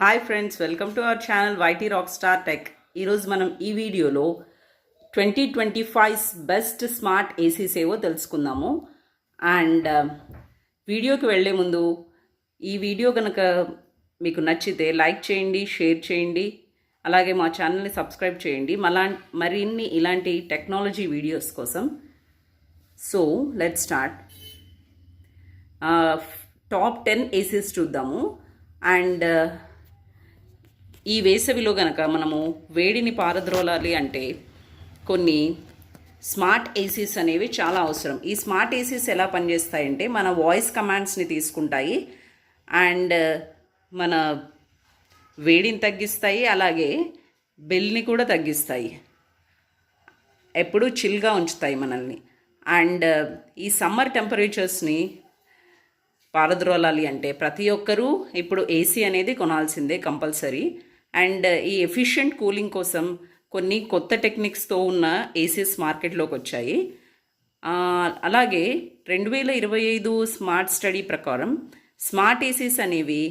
Hi friends welcome to our channel YT rock star tech ఈరోజు మనం ఈ వీడియోలో twenty twenty five best smart ACs ఏవో తెలుసుకుందాము. అండ్ uh, వీడియోకి వెళ్ళే ముందు ఈ వీడియో కనుక మీకు నచ్చితే లైక్ చేయండి షేర్ చేయండి అలాగే మా ఛానల్ని సబ్స్క్రైబ్ చేయండి. మలా మరిన్ని ఇలాంటి టెక్నాలజీ వీడియోస్ కోసం. So let start top ten ACs చూద్దాము. అండ్ ఈ వేసవిలో గనక మనము వేడిని పారద్రోలాలి అంటే కొన్ని స్మార్ట్ ఏసీస్ అనేవి చాలా అవసరం. ఈ స్మార్ట్ ఏసీస్ ఎలా పనిచేస్తాయంటే మన వాయిస్ కమాండ్స్ని తీసుకుంటాయి అండ్ మన వేడిని తగ్గిస్తాయి అలాగే బెల్ని కూడా తగ్గిస్తాయి. ఎప్పుడూ చిల్గా ఉంచుతాయి మనల్ని. అండ్ ఈ సమ్మర్ టెంపరేచర్స్ని పారద్రోలాలి అంటే ప్రతి ఒక్కరూ ఇప్పుడు ఏసీ అనేది కొనాల్సిందే కంపల్సరీ. అండ్ ఈ ఎఫిషియెంట్ కూలింగ్ కోసం కొన్ని కొత్త టెక్నిక్స్తో ఉన్న ఏసీస్ మార్కెట్లోకి వచ్చాయి. అలాగే రెండు వేల ఇరవై ఐదు స్మార్ట్ స్టడీ ప్రకారం స్మార్ట్ ఏసీస్ అనేవి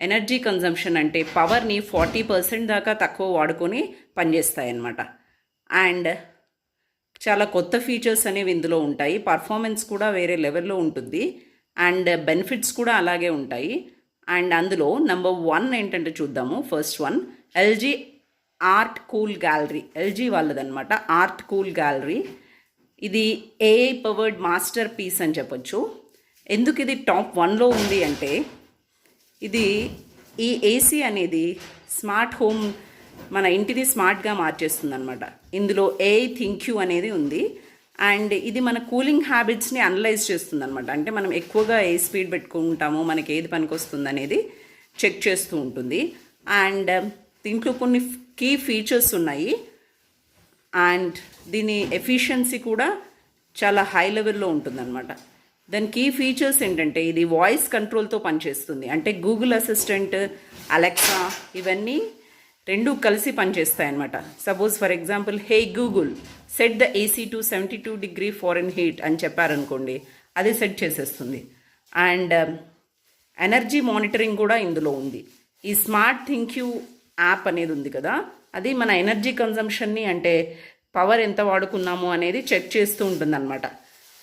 ఎనర్జీ కన్జంప్షన్ అంటే పవర్ని ఫార్టీ పర్సెంట్ దాకా తక్కువ వాడుకొని పనిచేస్తాయన్నమాట. అండ్ చాలా కొత్త ఫీచర్స్ అనేవి ఇందులో ఉంటాయి. పర్ఫార్మెన్స్ కూడా వేరే లెవెల్లో ఉంటుంది. అండ్ బెనిఫిట్స్ కూడా అలాగే ఉంటాయి. అండ్ అందులో నెంబర్ వన్ ఏంటంటే చూద్దాము. First one LG art cool gallery. LG వాళ్ళదనమాట art cool gallery. ఇది ఏఐ పవర్డ్ మాస్టర్ పీస్ అని చెప్పొచ్చు. ఎందుకు ఇది టాప్ వన్లో ఉంది అంటే ఇది ఈ ఏసీ అనేది స్మార్ట్ హోమ్ మన ఇంటిని స్మార్ట్గా మార్చేస్తుంది అనమాట ఇందులో ఏఐ థింక్ యూ అనేది ఉంది. అండ్ ఇది మన కూలింగ్ హ్యాబిట్స్ని అనలైజ్ చేస్తుంది అనమాట అంటే మనం ఎక్కువగా ఏ స్పీడ్ పెట్టుకుంటామో మనకి ఏది పనికొస్తుంది అనేది చెక్ చేస్తూ ఉంటుంది. అండ్ దీంట్లో కొన్ని కీ ఫీచర్స్ ఉన్నాయి. అండ్ దీని ఎఫిషియన్సీ కూడా చాలా హై లెవెల్లో ఉంటుందన్నమాట. దాని కీ ఫీచర్స్ ఏంటంటే ఇది వాయిస్ కంట్రోల్తో పనిచేస్తుంది. అంటే గూగుల్ అసిస్టెంట్ అలెక్సా ఇవన్నీ రెండు కలిసి పనిచేస్తాయన్నమాట. Suppose for example hey Google set the AC to seventy two degree Fahrenheit అని చెప్పారనుకోండి అది సెట్ చేసేస్తుంది. అండ్ ఎనర్జీ మానిటరింగ్ కూడా ఇందులో ఉంది. ఈ స్మార్ట్ థింక్ యూ యాప్ అనేది ఉంది కదా అది మన ఎనర్జీ కన్జంప్షన్ని అంటే పవర్ ఎంత వాడుకున్నాము అనేది చెక్ చేస్తూ ఉంటుందన్నమాట.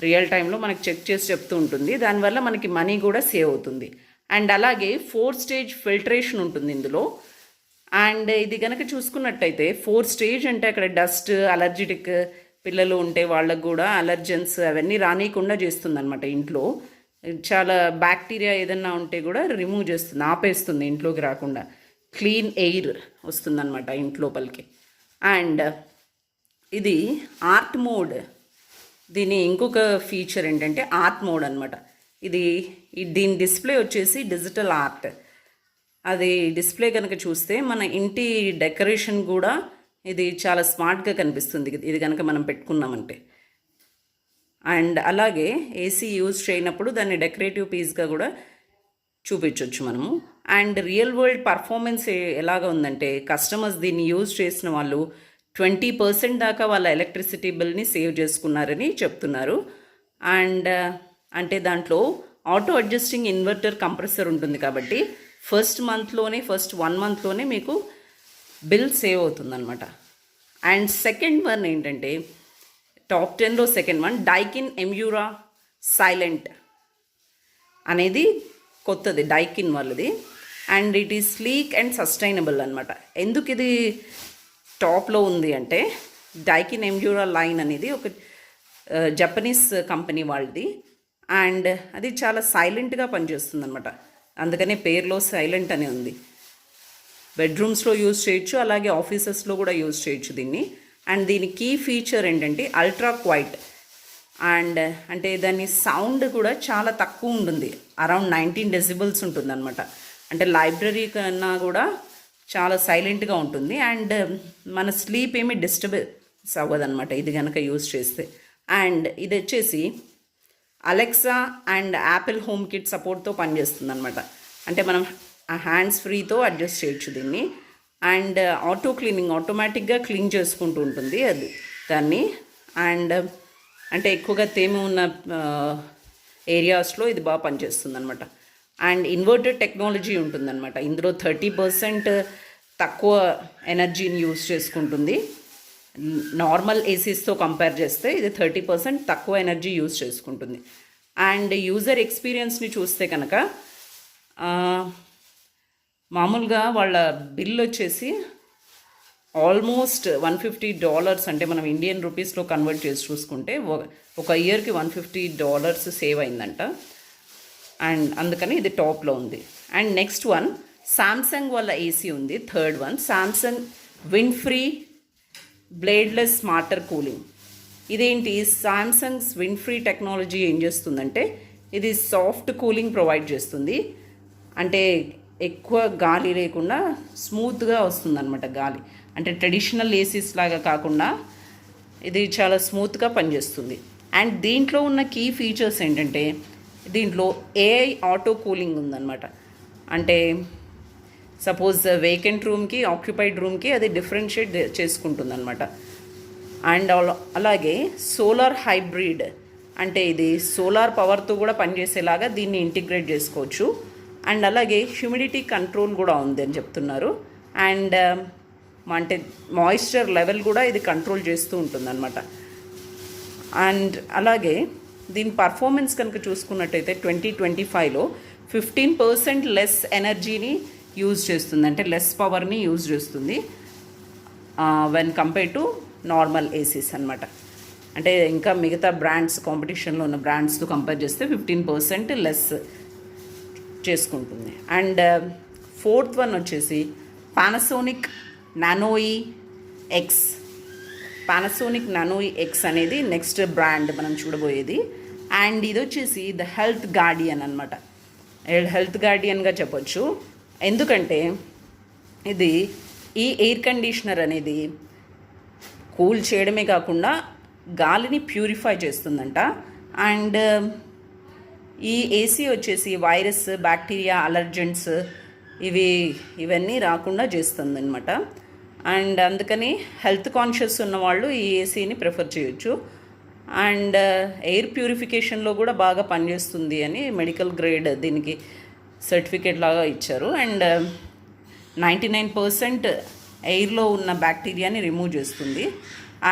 రియల్ టైంలో మనకి చెక్ చేసి చెప్తూ ఉంటుంది. దానివల్ల మనకి మనీ కూడా సేవ్ అవుతుంది. అండ్ అలాగే ఫోర్ స్టేజ్ ఫిల్టరేషన్ ఉంటుంది ఇందులో. అండ్ ఇది కనుక చూసుకున్నట్టయితే ఫోర్ స్టేజ్ అంటే అక్కడ డస్ట్ అలర్జెటిక్ పిల్లలు ఉంటే వాళ్ళకు కూడా అలర్జెన్స్ అవన్నీ రానియకుండా చేస్తుంది అనమాట ఇంట్లో. చాలా బ్యాక్టీరియా ఏదన్నా ఉంటే కూడా రిమూవ్ చేస్తుంది ఆపేస్తుంది ఇంట్లోకి రాకుండా. క్లీన్ ఎయిర్ వస్తుందన్నమాట ఇంట్లోపలికి అండ్ ఇది ఆర్ట్ మోడ్. దీని ఇంకొక ఫీచర్ ఏంటంటే ఆర్ట్ మోడ్ అనమాట ఇది దీని డిస్ప్లే వచ్చేసి డిజిటల్ ఆర్ట్. అది డిస్ప్లే కనుక చూస్తే మన ఇంటి డెకరేషన్ కూడా ఇది చాలా స్మార్ట్గా కనిపిస్తుంది. ఇది కనుక మనం పెట్టుకున్నామంటే. అండ్ అలాగే ఏసీ యూజ్ చేయనప్పుడు దాన్ని డెకరేటివ్ పీస్గా కూడా చూపించవచ్చు మనము. అండ్ రియల్ వరల్డ్ పర్ఫార్మెన్స్ ఎలాగ ఉందంటే కస్టమర్స్ దీన్ని యూజ్ చేసిన వాళ్ళు ట్వంటీ పర్సెంట్ దాకా వాళ్ళ ఎలక్ట్రిసిటీ బిల్ని సేవ్ చేసుకున్నారని చెప్తున్నారు. అండ్ అంటే దాంట్లో ఆటో అడ్జస్టింగ్ ఇన్వర్టర్ కంప్రెసర్ ఉంటుంది కాబట్టి ఫస్ట్ మంత్లోనే ఫస్ట్ వన్ మంత్లోనే మీకు బిల్ సేవ్ అవుతుందన్నమాట. అండ్ సెకండ్ వన్ ఏంటంటే టాప్ టెన్లో second one Daikin Emura silent అనేది కొత్తది డైకిన్ వాళ్ళది. And it is sleek and sustainable అనమాట ఎందుకు ఇది టాప్లో ఉంది అంటే డైకిన్ ఎమ్యూరా లైన్ అనేది ఒక జపనీస్ కంపెనీ వాళ్ళది. అండ్ అది చాలా సైలెంట్గా పనిచేస్తుంది అనమాట అందుకనే పేర్లో సైలెంట్ అని ఉంది. బెడ్రూమ్స్లో యూజ్ చేయొచ్చు అలాగే ఆఫీసెస్లో కూడా యూజ్ చేయొచ్చు దీన్ని. అండ్ దీని కీ ఫీచర్ ఏంటంటే అల్ట్రా క్వైట్. అండ్ అంటే దాని సౌండ్ కూడా చాలా తక్కువ ఉంటుంది. అరౌండ్ నైన్టీన్ డెసిబుల్స్ ఉంటుందన్నమాట. అంటే లైబ్రరీ కన్నా కూడా చాలా సైలెంట్గా ఉంటుంది. అండ్ మన స్లీప్ ఏమి డిస్టర్బెన్స్ అవ్వదన్నమాట. ఇది కనుక యూజ్ చేస్తే. అండ్ ఇది వచ్చేసి Alexa and Apple home kit సపోర్ట్తో పనిచేస్తుంది అనమాట అంటే మనం హ్యాండ్స్ ఫ్రీతో అడ్జస్ట్ చేయొచ్చు దీన్ని. అండ్ ఆటో క్లీనింగ్ ఆటోమేటిక్గా క్లీన్ చేసుకుంటూ ఉంటుంది అది దాన్ని. అండ్ uh, అంటే ఎక్కువగా తేమ ఉన్న uh, ఏరియాస్లో ఇది బాగా పనిచేస్తుంది అనమాట అండ్ ఇన్వర్టర్ టెక్నాలజీ ఉంటుందన్నమాట. ఇందులో థర్టీ పర్సెంట్ తక్కువ ఎనర్జీని యూజ్ చేసుకుంటుంది. నార్మల్ ఏసీస్తో కంపేర్ చేస్తే ఇది థర్టీ పర్సెంట్ తక్కువ ఎనర్జీ యూజ్ చేసుకుంటుంది. అండ్ యూజర్ ఎక్స్పీరియన్స్ని చూస్తే కనుక మామూలుగా వాళ్ళ బిల్ వచ్చేసి ఆల్మోస్ట్ వన్ ఫిఫ్టీ డాలర్స్ అంటే మనం ఇండియన్ రూపీస్లో కన్వర్ట్ చేసి చూసుకుంటే ఒక- ఇయర్కి వన్ ఫిఫ్టీ డాలర్స్ సేవ్ అయిందంట. అండ్ అందుకని ఇది టాప్లో ఉంది. అండ్ నెక్స్ట్ వన్ సామ్సంగ్ వాళ్ళ ఏసీ ఉంది third one Samsung wind free bladeless smarter cooling. ఇదేంటి? సామ్సంగ్స్ విండ్ ఫ్రీ టెక్నాలజీ ఏం చేస్తుందంటే ఇది సాఫ్ట్ కూలింగ్ ప్రొవైడ్ చేస్తుంది. అంటే ఎక్కువ గాలి లేకుండా స్మూత్గా వస్తుందన్నమాట గాలి. అంటే ట్రెడిషనల్ ఏసీస్ లాగా కాకుండా ఇది చాలా స్మూత్గా పనిచేస్తుంది. అండ్ దీంట్లో ఉన్న కీ ఫీచర్స్ ఏంటంటే దీంట్లో ఏఐ ఆటో కూలింగ్ ఉందన్నమాట. అంటే సపోజ్ వేకెంట్ రూమ్కి ఆక్యుపైడ్ రూమ్కి అది డిఫరెన్షియేట్ చేసుకుంటుంది అనమాట అండ్ అలాగే సోలార్ హైబ్రిడ్ అంటే ఇది సోలార్ పవర్తో కూడా పనిచేసేలాగా దీన్ని ఇంటిగ్రేట్ చేసుకోవచ్చు. అండ్ అలాగే హ్యూమిడిటీ కంట్రోల్ కూడా ఉంది అని చెప్తున్నారు. అండ్ um, అంటే మాయిశ్చర్ లెవెల్ కూడా ఇది కంట్రోల్ చేస్తూ ఉంటుందన్నమాట. అండ్ అలాగే దీని పర్ఫార్మెన్స్ కనుక చూసుకున్నట్టయితే ట్వంటీ ట్వంటీ ఫైవ్లో ఫిఫ్టీన్ పర్సెంట్ లెస్ ఎనర్జీని యూజ్ చేస్తుంది. అంటే లెస్ పవర్ని యూజ్ చేస్తుంది. When compare to normal ACs అనమాట అంటే ఇంకా మిగతా బ్రాండ్స్ కాంపిటీషన్లో ఉన్న బ్రాండ్స్తో కంపేర్ చేస్తే ఫిఫ్టీన్ పర్సెంట్ లెస్ చేసుకుంటుంది. అండ్ ఫోర్త్ వన్ వచ్చేసి Panasonic nanoe X Panasonic nanoe X అనేది నెక్స్ట్ బ్రాండ్ మనం చూడబోయేది. అండ్ ఇది వచ్చేసి ద హెల్త్ గార్డియన్ అనమాట హెల్త్ గార్డియన్గా చెప్పొచ్చు. ఎందుకంటే ఇది ఈ ఎయిర్ కండిషనర్ అనేది కూల్ చేయడమే కాకుండా గాలిని ప్యూరిఫై చేస్తుందంట. అండ్ ఈ ఏసీ వచ్చేసి వైరస్ బ్యాక్టీరియా అలర్జెంట్స్ ఇవి ఇవన్నీ రాకుండా చేస్తుంది అనమాట అండ్ అందుకని హెల్త్ కాన్షియస్ ఉన్న వాళ్ళు ఈ ఏసీని ప్రిఫర్ చేయొచ్చు. అండ్ ఎయిర్ ప్యూరిఫికేషన్లో కూడా బాగా పనిచేస్తుంది అని మెడికల్ గ్రేడ్ దీనికి సర్టిఫికేట్ లాగా ఇచ్చారు. అండ్ నైంటీ నైన్ పర్సెంట్ ఎయిర్లో ఉన్న బ్యాక్టీరియాని రిమూవ్ చేస్తుంది.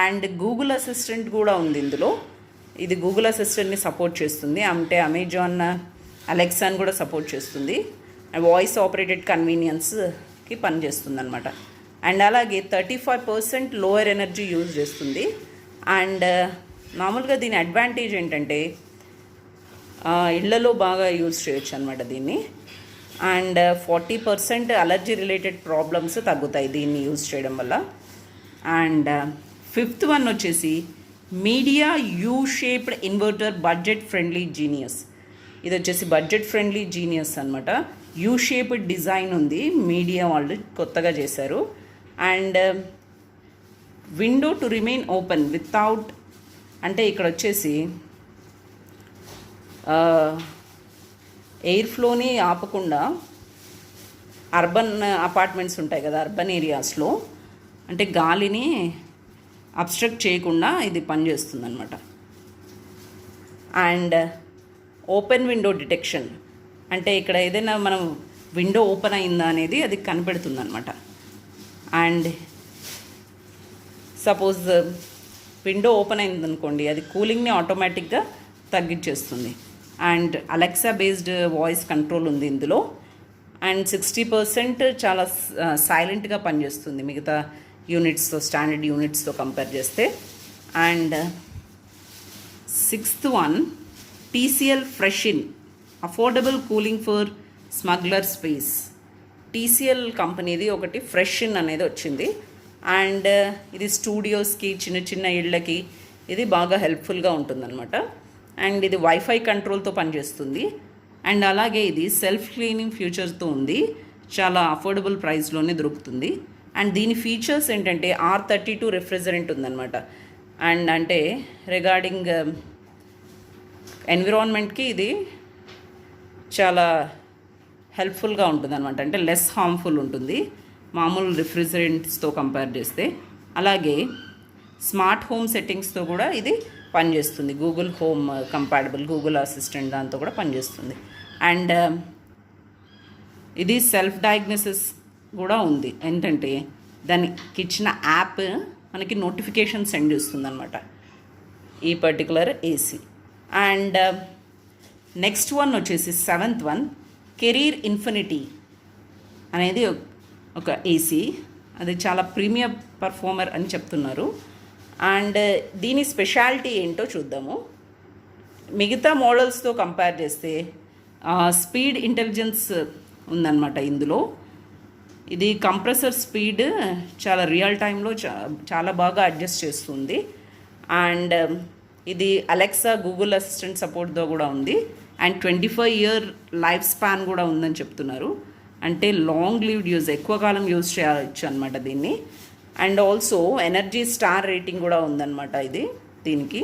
అండ్ గూగుల్ అసిస్టెంట్ కూడా ఉంది ఇందులో. ఇది గూగుల్ అసిస్టెంట్ని సపోర్ట్ చేస్తుంది. అంటే అమెజాన్ అలెక్సాని కూడా సపోర్ట్ చేస్తుంది. వాయిస్ ఆపరేటెడ్ కన్వీనియన్స్కి పనిచేస్తుంది అనమాట అండ్ అలాగే thirty five percent lower energy use చేస్తుంది అండ్ uh, మామూలుగా దీని అడ్వాంటేజ్ ఏంటంటే ఇళ్ళలో బాగా యూజ్ చేయొచ్చు అనమాట దీన్ని. And forty percent allergy related problems తగ్గుతాయి దీన్ని యూజ్ చేయడం వల్ల. అండ్ ఫిఫ్త్ వన్ వచ్చేసి Midea U shaped inverter budget friendly genius. ఇది వచ్చేసి బడ్జెట్ ఫ్రెండ్లీ జీనియస్ అనమాట యూ షేప్డ్ డిజైన్ ఉంది మీడియా వాళ్ళు కొత్తగా చేశారు. And window to remain open without అంటే ఇక్కడ వచ్చేసి ఎయిర్ ఫ్లోని ఆపకుండా అర్బన్ అపార్ట్మెంట్స్ ఉంటాయి కదా అర్బన్ ఏరియాస్లో అంటే గాలిని అబ్స్ట్రక్ట్ చేయకుండా ఇది పనిచేస్తుంది అనమాట అండ్ ఓపెన్ విండో డిటెక్షన్ అంటే ఇక్కడ ఏదైనా మనం విండో ఓపెన్ అయిందా అనేది అది కనిపెడుతుంది అనమాట అండ్ సపోజ్ విండో ఓపెన్ అయింది అనుకోండి అది కూలింగ్ని ఆటోమేటిక్గా తగ్గించేస్తుంది. And Alexa based voice control ఉంది ఇందులో. అండ్ సిక్స్టీ పర్సెంట్ చాలా సైలెంట్గా పనిచేస్తుంది మిగతా యూనిట్స్తో స్టాండర్డ్ యూనిట్స్తో కంపేర్ చేస్తే. And sixth one TCL fresh in affordable cooling for smaller space TCL కంపెనీది ఒకటి ఫ్రెష్ ఇన్ అనేది వచ్చింది. అండ్ ఇది స్టూడియోస్కి చిన్న చిన్న ఇళ్ళకి ఇది బాగా హెల్ప్ఫుల్గా ఉంటుందన్నమాట. అండ్ ఇది వైఫై కంట్రోల్తో పనిచేస్తుంది. అండ్ అలాగే ఇది సెల్ఫ్ క్లీనింగ్ ఫ్యూచర్తో ఉంది. చాలా అఫోర్డబుల్ ప్రైస్లోనే దొరుకుతుంది. అండ్ దీని ఫీచర్స్ ఏంటంటే ఆర్ థర్టీ టూ రిఫ్రిజరెంట్ ఉందన్నమాట. అండ్ అంటే రిగార్డింగ్ ఎన్విరాన్మెంట్కి um, ఇది చాలా హెల్ప్ఫుల్గా ఉంటుంది అనమాట అంటే లెస్ హార్మ్ఫుల్ ఉంటుంది. మామూలు రిఫ్రిజరెంట్స్తో కంపేర్ చేస్తే. అలాగే స్మార్ట్ హోమ్ సెట్టింగ్స్తో కూడా ఇది పనిచేస్తుంది. Google home compatible Google assistant దాంతో కూడా పనిచేస్తుంది. అండ్ um, ఇది సెల్ఫ్ డయాగ్నోసిస్ కూడా ఉంది. ఏంటంటే దానికి ఇచ్చిన యాప్ మనకి నోటిఫికేషన్ సెండ్ చేస్తుంది అనమాట ఈ particular AC and next one వచ్చేసి సెవెంత్ వన్ కెరీర్ ఇన్ఫినిటీ అనేది ఒక- ఒక ఏసీ అది చాలా ప్రీమియం పర్ఫార్మర్ అని చెప్తున్నారు. అండ్ దీని స్పెషాలిటీ ఏంటో చూద్దాము. మిగతా మోడల్స్తో కంపేర్ చేస్తే స్పీడ్ ఇంటెలిజెన్స్ ఉందన్నమాట ఇందులో. ఇది కంప్రెసర్ స్పీడ్ చాలా రియల్ టైంలో చా చాలా బాగా అడ్జస్ట్ చేస్తుంది. అండ్ ఇది అలెక్సా గూగుల్ అసిస్టెంట్ సపోర్ట్తో కూడా ఉంది. And twenty five year life span కూడా ఉందని చెప్తున్నారు. అంటే లాంగ్ లివ్డ్ యూజ్ ఎక్కువ కాలం యూజ్ చేయవచ్చు అనమాట దీన్ని. And also energy star rating కూడా ఉందన్నమాట ఇది దీనికి.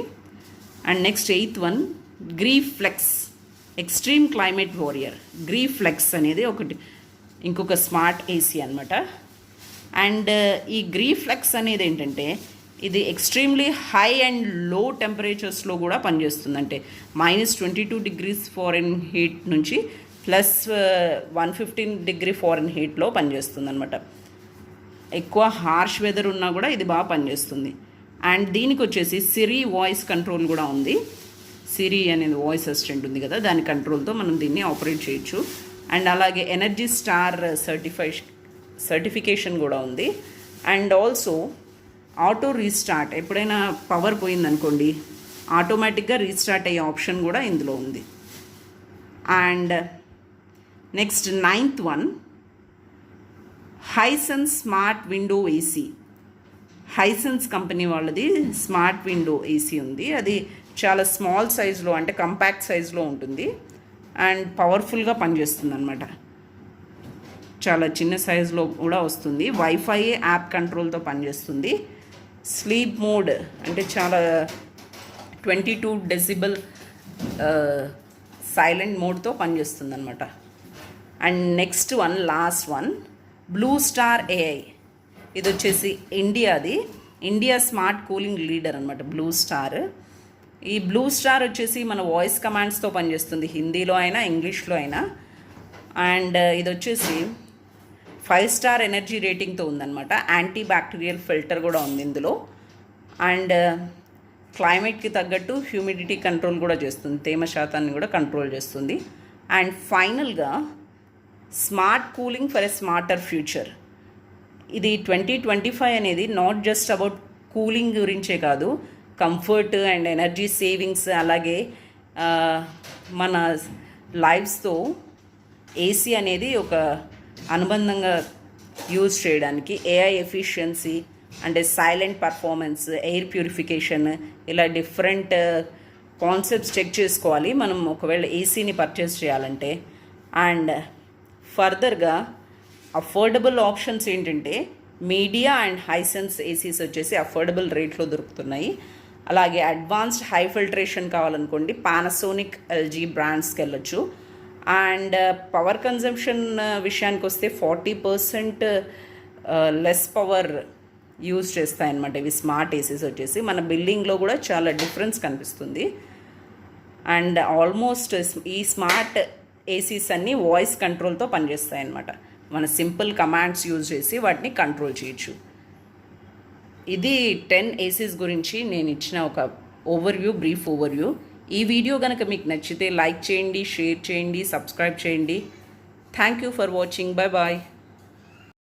And next eighth one Gree flex extreme climate warrior. Gree flex అనేది ఒకటి ఇంకొక స్మార్ట్ ఏసీ అనమాట అండ్ ఈ గ్రీఫ్ ఫ్లెక్స్ అనేది ఏంటంటే ఇది ఎక్స్ట్రీమ్లీ హై అండ్లో టెంపరేచర్స్లో కూడా పనిచేస్తుంది. అంటే minus twenty two degrees Fahrenheit నుంచి ప్లస్ వన్ ఫిఫ్టీన్ డిగ్రీ ఫారెన్ హీట్లో పనిచేస్తుంది అనమాట ఎక్కువ హార్ష్ వెదర్ ఉన్నా కూడా ఇది బాగా పనిచేస్తుంది. అండ్ దీనికి వచ్చేసి సిరి వాయిస్ కంట్రోల్ కూడా ఉంది. సిరి అనేది వాయిస్ అసిస్టెంట్ ఉంది కదా దాని కంట్రోల్తో మనం దీన్ని ఆపరేట్ చేయొచ్చు. అండ్ అలాగే ఎనర్జీ స్టార్ సర్టిఫై సర్టిఫికేషన్ కూడా ఉంది. అండ్ ఆల్సో ఆటో రీస్టార్ట్ ఎప్పుడైనా పవర్ పోయిందనుకోండి ఆటోమేటిక్గా రీస్టార్ట్ అయ్యే ఆప్షన్ కూడా ఇందులో ఉంది. And next ninth one Hisense smart window AC Hisense company వాళ్ళది స్మార్ట్ విండో ఏసీ ఉంది. అది చాలా స్మాల్ సైజులో అంటే కంపాక్ట్ సైజులో ఉంటుంది. అండ్ పవర్ఫుల్గా పనిచేస్తుంది అనమాట చాలా చిన్న సైజులో కూడా వస్తుంది. వైఫై యాప్ కంట్రోల్తో పనిచేస్తుంది. స్లీప్ మోడ్ అంటే చాలా ట్వంటీ టూ డెసిబల్ సైలెంట్ మోడ్తో పనిచేస్తుంది అనమాట and next one last one Blue Star AI ఇది వచ్చేసి ఇండియాది ఇండియా స్మార్ట్ కూలింగ్ లీడర్ అనమాట బ్లూ స్టార్ ఈ బ్లూ స్టార్ వచ్చేసి మన వాయిస్ కమాండ్స్తో పనిచేస్తుంది. హిందీలో అయినా ఇంగ్లీష్లో అయినా. అండ్ uh, ఇది వచ్చేసి ఫైవ్ స్టార్ ఎనర్జీ రేటింగ్తో ఉందన్నమాట. యాంటీ బ్యాక్టీరియల్ ఫిల్టర్ కూడా ఉంది ఇందులో. అండ్ uh, క్లైమేట్కి తగ్గట్టు హ్యూమిడిటీ కంట్రోల్ కూడా చేస్తుంది. తేమ శాతాన్ని కూడా కంట్రోల్ చేస్తుంది. అండ్ ఫైనల్గా smart cooling for a smarter future. ఇది ట్వంటీ ట్వంటీ ఫైవ్ అనేది నాట్ జస్ట్ అబౌట్ కూలింగ్ గురించే కాదు కంఫర్ట్ అండ్ ఎనర్జీ సేవింగ్స్ అలాగే మన లైఫ్స్తో ఏసీ అనేది ఒక అనుబంధంగా యూజ్ చేయడానికి ఏఐ ఎఫిషియన్సీ అంటే సైలెంట్ పర్ఫార్మెన్స్ ఎయిర్ ప్యూరిఫికేషన్ ఇలా డిఫరెంట్ కాన్సెప్ట్స్ చెక్ చేసుకోవాలి. మనం ఒకవేళ ఏసీని పర్చేస్ చేయాలంటే అండ్ ఫర్దర్గా అఫోర్డబుల్ ఆప్షన్స్ ఏంటంటే మీడియా అండ్ హైసెన్స్ ఏసీస్ వచ్చేసి అఫోర్డబుల్ రేట్లో దొరుకుతున్నాయి. అలాగే అడ్వాన్స్డ్ హై ఫిల్టరేషన్ కావాలనుకోండి పానాసోనిక్ ఎల్జీ బ్రాండ్స్కి వెళ్ళొచ్చు. And uh, power consumption uh, విషయానికి వస్తే forty percent less power use చేస్తాయన్నమాట. ఇవి స్మార్ట్ ఏసీస్ వచ్చేసి. మన బిల్డింగ్లో కూడా చాలా డిఫరెన్స్ కనిపిస్తుంది. అండ్ ఆల్మోస్ట్ uh, ఈ స్మార్ట్ ఏసీస్ అన్నీ వాయిస్ కంట్రోల్తో పనిచేస్తాయి అన్నమాట మన సింపుల్ కమాండ్స్ యూజ్ చేసి వాటిని కంట్రోల్ చేయొచ్చు. ఇది టెన్ ఏసీస్ గురించి నేను ఇచ్చిన ఒక ఓవర్వ్యూ బ్రీఫ్ ఓవర్వ్యూ ఈ వీడియో కనుక మీకు నచ్చితే లైక్ చేయండి షేర్ చేయండి సబ్స్క్రైబ్ చేయండి. Thank you for watching bye bye